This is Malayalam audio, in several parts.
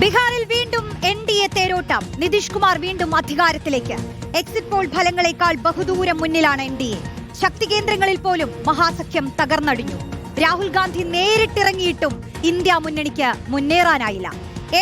ബീഹാറിൽ വീണ്ടും എൻ ഡി എ തേരോട്ടം. നിതീഷ് കുമാർ വീണ്ടും അധികാരത്തിലേക്ക്. എക്സിറ്റ് പോൾ ഫലങ്ങളെക്കാൾ ബഹുദൂരം മുന്നിലാണ് എൻ ഡി എ. ശക്തി കേന്ദ്രങ്ങളിൽ പോലും മഹാസഖ്യം തകർന്നടിഞ്ഞു. രാഹുൽ ഗാന്ധി നേരിട്ടിറങ്ങിയിട്ടും ഇന്ത്യ മുന്നണിക്ക് മുന്നേറാനായില്ല.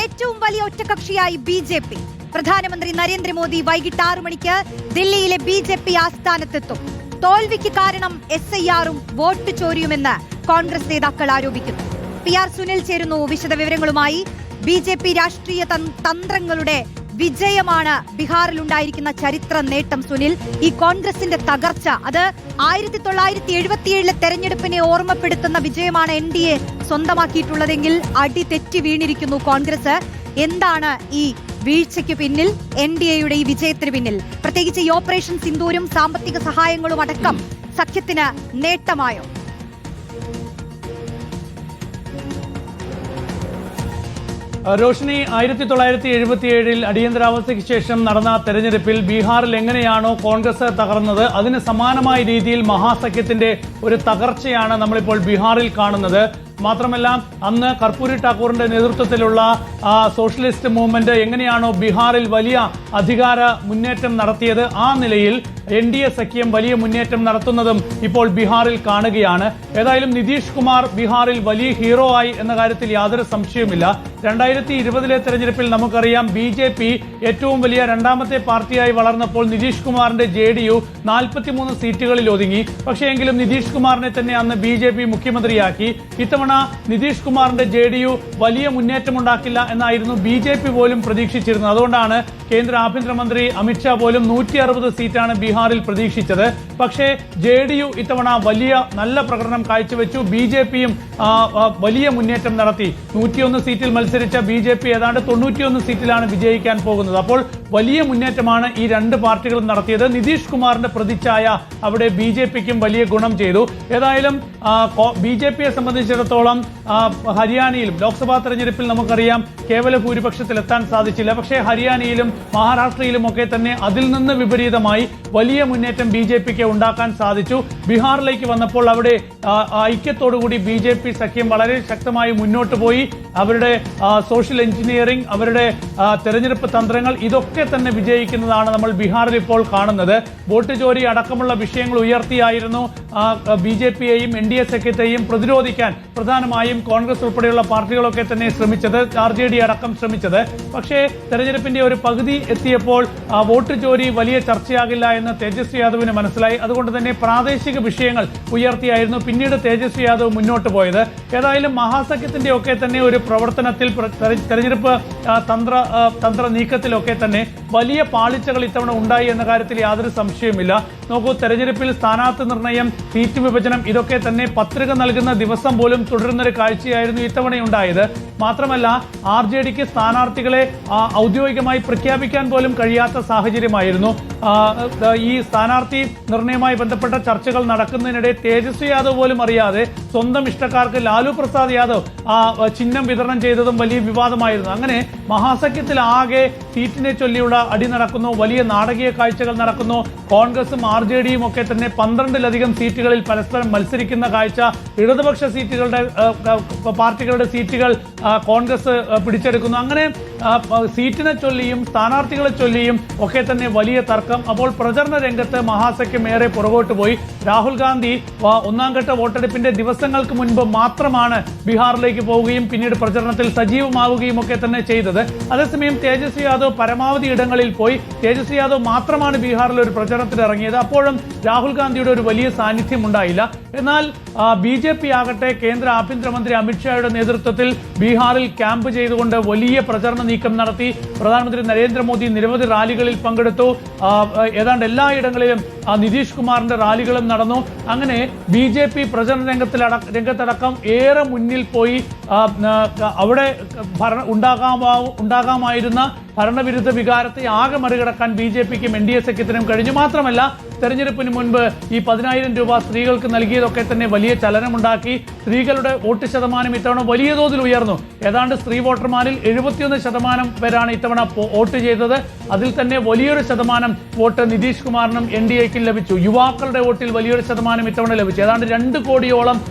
ഏറ്റവും വലിയ ഒറ്റകക്ഷിയായി ബി ജെ പി. പ്രധാനമന്ത്രി നരേന്ദ്രമോദി വൈകിട്ട് ആറു മണിക്ക് ദില്ലിയിലെ ബി ജെ പി ആസ്ഥാനത്തെത്തും. തോൽവിക്ക് കാരണം എസ് ഐ ആറും വോട്ട് ചോരിയുമെന്ന് കോൺഗ്രസ് നേതാക്കൾ ആരോപിക്കുന്നു. പി ആർ സുനിൽ ചേരുന്നു വിശദവിവരങ്ങളുമായി ബി ജെ പി രാഷ്ട്രീയ തന്ത്രങ്ങളുടെ വിജയമാണ് ബീഹാറിൽ ഉണ്ടായിരിക്കുന്ന ചരിത്ര നേട്ടം സുനിൽ. ഈ കോൺഗ്രസിന്റെ തകർച്ച അത് ആയിരത്തി തൊള്ളായിരത്തി എഴുപത്തിയേഴിലെ തെരഞ്ഞെടുപ്പിനെ ഓർമ്മപ്പെടുത്തുന്ന വിജയമാണ് എൻ ഡി എ സ്വന്തമാക്കിയിട്ടുള്ളതെങ്കിൽ അടി തെറ്റി വീണിരിക്കുന്നു കോൺഗ്രസ്. എന്താണ് ഈ വീഴ്ചയ്ക്ക് പിന്നിൽ? എൻ ഡി എയുടെ ഈ വിജയത്തിന് പിന്നിൽ. പ്രത്യേകിച്ച് ഈ ഓപ്പറേഷൻ സിന്ദൂരും സാമ്പത്തിക സഹായങ്ങളും അടക്കം സഖ്യത്തിന് നേട്ടമായോ? റോഷിനി ആയിരത്തി തൊള്ളായിരത്തി എഴുപത്തിയേഴിൽ അടിയന്തരാവസ്ഥയ്ക്ക് ശേഷം നടന്ന തെരഞ്ഞെടുപ്പിൽ ബീഹാറിൽ എങ്ങനെയാണോ കോൺഗ്രസ് തകർന്നത് അതിന് സമാനമായ രീതിയിൽ മഹാസഖ്യത്തിന്റെ ഒരു തകർച്ചയാണ് നമ്മളിപ്പോൾ ബീഹാറിൽ കാണുന്നത്. മാത്രമല്ല അന്ന് കർപ്പൂരി ഠാക്കൂറിന്റെ നേതൃത്വത്തിലുള്ള സോഷ്യലിസ്റ്റ് മൂവ്മെന്റ് എങ്ങനെയാണോ ബീഹാറിൽ വലിയ അധികാര മുന്നേറ്റം നടത്തിയത് ആ നിലയിൽ എൻ ഡി എ സഖ്യം വലിയ മുന്നേറ്റം നടത്തുന്നതും ഇപ്പോൾ ബീഹാറിൽ കാണുകയാണ്. ഏതായാലും നിതീഷ് കുമാർ ബീഹാറിൽ വലിയ ഹീറോ ആയി എന്ന കാര്യത്തിൽ യാതൊരു സംശയവുമില്ല. രണ്ടായിരത്തി ഇരുപതിലെ തെരഞ്ഞെടുപ്പിൽ നമുക്കറിയാം ബി ജെ പി ഏറ്റവും വലിയ രണ്ടാമത്തെ പാർട്ടിയായി വളർന്നപ്പോൾ നിതീഷ് കുമാറിന്റെ ജെ ഡി യു നാൽപ്പത്തിമൂന്ന് സീറ്റുകളിൽ ഒതുങ്ങി. പക്ഷേ എങ്കിലും നിതീഷ് കുമാറിനെ തന്നെ അന്ന് ബി ജെ പി മുഖ്യമന്ത്രിയാക്കി. ഇത്തവണ നിതീഷ് കുമാറിന്റെ ജെ ഡി യു വലിയ മുന്നേറ്റമുണ്ടാക്കില്ല എന്നായിരുന്നു ബി ജെ പി പോലും പ്രതീക്ഷിച്ചിരുന്നത്. അതുകൊണ്ടാണ് കേന്ദ്ര ആഭ്യന്തരമന്ത്രി അമിത്ഷാ പോലും നൂറ്റി അറുപത് സീറ്റാണ് ബീഹാറിൽ പ്രതീക്ഷിച്ചത്. പക്ഷേ ജെ ഡി യു ഇത്തവണ വലിയ നല്ല പ്രകടനം കാഴ്ചവെച്ചു. ബി ജെ പിയും വലിയ മുന്നേറ്റം നടത്തി. നൂറ്റിയൊന്ന് സീറ്റിൽ മത്സരിച്ച ബി ജെ പി ഏതാണ്ട് തൊണ്ണൂറ്റിയൊന്ന് സീറ്റിലാണ് വിജയിക്കാൻ പോകുന്നത്. അപ്പോൾ വലിയ മുന്നേറ്റമാണ് ഈ രണ്ട് പാർട്ടികളും നടത്തിയത്. നിതീഷ് കുമാറിന്റെ പ്രതിച്ഛായ അവിടെ ബി ജെ പിക്കും വലിയ ഗുണം ചെയ്തു. ഏതായാലും ബി ജെ പിയെ സംബന്ധിച്ചിടത്തോളം ഹരിയാനയിലും ലോക്സഭാ തെരഞ്ഞെടുപ്പിൽ നമുക്കറിയാം കേവല ഭൂരിപക്ഷത്തിൽ എത്താൻ സാധിച്ചില്ല. പക്ഷേ ഹരിയാനയിലും മഹാരാഷ്ട്രയിലും ഒക്കെ തന്നെ അതിൽ നിന്ന് വിപരീതമായി വലിയ മുന്നേറ്റം ബി ജെ പിക്ക് ഉണ്ടാക്കാൻ സാധിച്ചു. ബീഹാറിലേക്ക് വന്നപ്പോൾ അവിടെ ഐക്യത്തോടുകൂടി ബി ജെ പി സഖ്യം വളരെ ശക്തമായി മുന്നോട്ട് പോയി. അവരുടെ സോഷ്യൽ എഞ്ചിനീയറിംഗ് അവരുടെ തെരഞ്ഞെടുപ്പ് തന്ത്രങ്ങൾ ഇതൊക്കെ തന്നെ വിജയിക്കുന്നതാണ് നമ്മൾ ബീഹാറിൽ ഇപ്പോൾ കാണുന്നത്. വോട്ട് ചോരി അടക്കമുള്ള വിഷയങ്ങൾ ഉയർത്തിയായിരുന്നു. ബി ജെ പിയെയും എൻ ഡി എ സഖ്യത്തെയും പ്രതിരോധിക്കാൻ പ്രധാനമായും കോൺഗ്രസ് ഉൾപ്പെടെയുള്ള പാർട്ടികളൊക്കെ തന്നെ ശ്രമിച്ചത് ആർ ജെ ഡി അടക്കം ശ്രമിച്ചത്. പക്ഷേ തെരഞ്ഞെടുപ്പിന്റെ ഒരു പകുതി എത്തിയപ്പോൾ ആ, വോട്ട് ചോരി വലിയ ചർച്ചയാകില്ല എന്ന് തേജസ്വി യാദവിന് മനസ്സിലായി. അതുകൊണ്ട് തന്നെ പ്രാദേശിക വിഷയങ്ങൾ ഉയർത്തിയായിരുന്നു പിന്നീട് തേജസ്വി യാദവ് മുന്നോട്ട് പോയത്. ഏതായാലും മഹാസഖ്യത്തിന്റെ ഒക്കെ തന്നെ ഒരു പ്രവർത്തനത്തിൽ പ്ര- തെരഞ്ഞെടുപ്പ് തന്ത്ര തന്ത്ര നീക്കത്തിലൊക്കെ തന്നെ വലിയ പാളിച്ചകൾ ഇത്തവണ ഉണ്ടായി എന്ന കാര്യത്തിൽ യാതൊരു സംശയവുമില്ല. നോക്കൂ തെരഞ്ഞെടുപ്പിൽ സ്ഥാനാർത്ഥി നിർണയം സീറ്റ് വിഭജനം ഇതൊക്കെ തന്നെ പത്രിക നൽകുന്ന ദിവസം പോലും തുടരുന്നൊരു കാഴ്ചയായിരുന്നു ഇത്തവണ ഉണ്ടായത്. മാത്രമല്ല ആർ ജെ ഡിക്ക് സ്ഥാനാർത്ഥികളെ ഔദ്യോഗികമായി പ്രഖ്യാപിക്കാൻ പോലും കഴിയാത്ത സാഹചര്യമായിരുന്നു. ഈ സ്ഥാനാർത്ഥി നിർണയവുമായി ബന്ധപ്പെട്ട ചർച്ചകൾ നടക്കുന്നതിനിടെ തേജസ്വി യാദവ് പോലും അറിയാതെ സ്വന്തം ഇഷ്ടക്കാർക്ക് ലാലു പ്രസാദ് യാദവ് ആ ചിഹ്നം വിതരണം ചെയ്തതും വലിയ വിവാദമായിരുന്നു. അങ്ങനെ മഹാസഖ്യത്തിൽ ആകെ സീറ്റിനെ ചൊല്ലിയുള്ള അടി നടക്കുന്നു വലിയ നാടകീയ കാഴ്ചകൾ നടക്കുന്നു. കോൺഗ്രസും ആർ ജെ ഡിയും ഒക്കെ തന്നെ പന്ത്രണ്ടിലധികം സീറ്റുകളിൽ പരസ്പരം മത്സരിക്കുന്ന കാഴ്ച. ഇടതുപക്ഷ സീറ്റുകളുടെ പാർട്ടികളുടെ സീറ്റുകൾ കോൺഗ്രസ് പിടിച്ചെടുക്കുന്നു. അങ്ങനെ സീറ്റിനെ ചൊല്ലിയും സ്ഥാനാർത്ഥികളെ ചൊല്ലിയും ഒക്കെ തന്നെ വലിയ തർക്കം. അപ്പോൾ പ്രചരണ രംഗത്ത് മഹാസഖ്യം ഏറെ പുറകോട്ട് പോയി. രാഹുൽ ഗാന്ധി ഒന്നാം ഘട്ട വോട്ടെടുപ്പിന്റെ ദിവസങ്ങൾക്ക് മുൻപ് മാത്രമാണ് ബീഹാറിലേക്ക് പോവുകയും പിന്നീട് പ്രചരണത്തിൽ സജീവമാവുകയും ഒക്കെ തന്നെ ചെയ്തത്. അതേസമയം തേജസ്വി യാദവ് പരമാവധി ഇടങ്ങളിൽ പോയി. തേജസ്വി യാദവ് മാത്രമാണ് ബീഹാറിൽ ഒരു പ്രചരണത്തിൽ ഇറങ്ങിയത് അപ്പോഴും രാഹുൽ ഗാന്ധിയുടെ ഒരു വലിയ സാന്നിധ്യം ഉണ്ടായില്ല. എന്നാൽ ബി ജെ പി ആകട്ടെ കേന്ദ്ര ആഭ്യന്തരമന്ത്രി അമിത്ഷായുടെ നേതൃത്വത്തിൽ ബീഹാറിൽ ക്യാമ്പ് ചെയ്തുകൊണ്ട് വലിയ പ്രചരണ നീക്കം നടത്തി. പ്രധാനമന്ത്രി നരേന്ദ്രമോദി നിരവധി റാലികളിൽ പങ്കെടുത്തു. ഏതാണ്ട് എല്ലായിടങ്ങളിലും നിതീഷ് കുമാറിന്റെ റാലികളും നടന്നു. അങ്ങനെ ബി ജെ പി പ്രചരണ രംഗത്തിൽ രംഗത്തടക്കം ഏറെ മുന്നിൽ പോയി. അവിടെ ഭരണ ഉണ്ടാകാമാ ഉണ്ടാകാമായിരുന്ന ഭരണവിരുദ്ധ വികാരത്തെ ആകെ മറികടക്കാൻ ബി ജെ പിക്കും എൻ ഡി എ സഖ്യത്തിനും കഴിഞ്ഞു. മാത്രമല്ല തെരഞ്ഞെടുപ്പിന് മുൻപ് ഈ പതിനായിരം രൂപ സ്ത്രീകൾക്ക് നൽകിയതൊക്കെ തന്നെ വലിയ ചലനമുണ്ടാക്കി. സ്ത്രീകളുടെ വോട്ട് ശതമാനം ഇത്തവണ വലിയ തോതിൽ ഉയർന്നു. ഏതാണ്ട് സ്ത്രീ വോട്ടർമാരിൽ എഴുപത്തിയൊന്ന് ശതമാനം പേരാണ് ഇത്തവണ വോട്ട് ചെയ്തത്. അതിൽ തന്നെ വലിയൊരു ശതമാനം വോട്ട് നിതീഷ് കുമാറിനും എൻ ഡി ലഭിച്ചു. യുവാക്കളുടെ വോട്ടിൽ വലിയൊരു ശതമാനം ഇത്തവണ ലഭിച്ചു. ഏതാണ്ട് രണ്ട് കോടിയോളം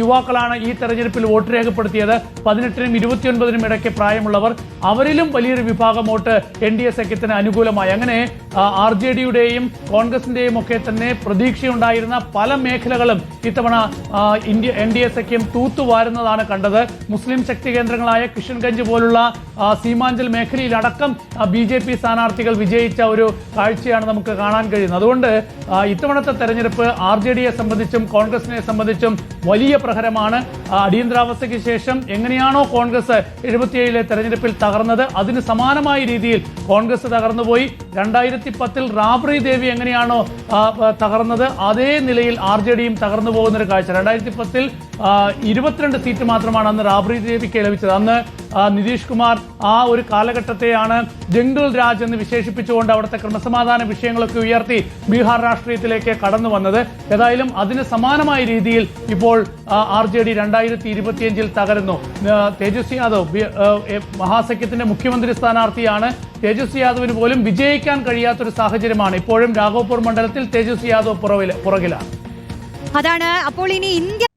യുവാക്കളാണ് ഈ തെരഞ്ഞെടുപ്പിൽ വോട്ട് രേഖപ്പെടുത്തിയത്. പതിനെട്ടിനും ഇരുപത്തിയൊൻപതിനും ഇടയ്ക്ക് പ്രായമുള്ളവർ അവരിലും വലിയൊരു വിഭാഗം വോട്ട് എൻ ഡി എ സഖ്യത്തിന് അനുകൂലമായി. അങ്ങനെ ആർ ജെ ഡിയുടെയും കോൺഗ്രസിന്റെയും ഒക്കെ തന്നെ പ്രതീക്ഷയുണ്ടായിരുന്ന പല മേഖലകളും ഇത്തവണ ഇന്ത്യ എൻ ഡി എ സഖ്യം തൂത്തുവാരുന്നതാണ് കണ്ടത്. മുസ്ലിം ശക്തി കേന്ദ്രങ്ങളായ കിഷൻഗഞ്ച് പോലുള്ള സീമാഞ്ചൽ മേഖലയിലടക്കം ബി ജെ പി സ്ഥാനാർത്ഥികൾ വിജയിച്ച ഒരു കാഴ്ചയാണ് നമുക്ക് കാണാൻ കഴിയുന്നത്. അതുകൊണ്ട് ഇത്തവണത്തെ തെരഞ്ഞെടുപ്പ് ആർ ജെ ഡിയെ സംബന്ധിച്ചും കോൺഗ്രസിനെ സംബന്ധിച്ചും വലിയ പ്രഹരമാണ്. അടിയന്തരാവസ്ഥയ്ക്ക് ശേഷം എങ്ങനെയാണോ കോൺഗ്രസ് എഴുപത്തിയേഴിലെ തെരഞ്ഞെടുപ്പിൽ തകർന്നത്? അതിന് സമാനമായ രീതിയിൽ കോൺഗ്രസ് തകർന്നുപോയി. രണ്ടായിരത്തി പത്തിൽ റാബ്രി ദേവി എങ്ങനെയാണോ തകർന്നത്? അതേ നിലയിൽ ആർ ജെ ഡിയും തകർന്നു പോകുന്നൊരു കാഴ്ച. രണ്ടായിരത്തി പത്തിൽ ഇരുപത്തിരണ്ട് സീറ്റ് മാത്രമാണ് അന്ന് റാബ്രി ദേവിക്ക് ലഭിച്ചത്. അന്ന് നിതീഷ് കുമാർ ആ ഒരു കാലഘട്ടത്തെയാണ് ജംഗിൾ രാജ് എന്ന് വിശേഷിപ്പിച്ചുകൊണ്ട് അവിടുത്തെ ക്രമസമാധാന വിഷയങ്ങളൊക്കെ ഉയർത്തി ബീഹാർ രാഷ്ട്രീയത്തിലേക്ക് കടന്നു വന്നത്. ഏതായാലും അതിന് സമാനമായ രീതിയിൽ ഇപ്പോൾ ആർ ജെ ഡി രണ്ടായിരത്തി ഇരുപത്തിയഞ്ചിൽ തകരുന്നു തേജസ്വി യാദവ് മഹാസഖ്യത്തിന്റെ മുഖ്യമന്ത്രി സ്ഥാനാർത്ഥിയാണ്. തേജസ്വി യാദവിന് പോലും വിജയിക്കാൻ കഴിയാത്തൊരു സാഹചര്യമാണ് ഇപ്പോഴും രാഘവപൂർ മണ്ഡലത്തിൽ തേജസ്വി യാദവ് പുറകില പുറകിലാണ്. അതാണ് അപ്പോൾ ഇനി ഇന്ത്യ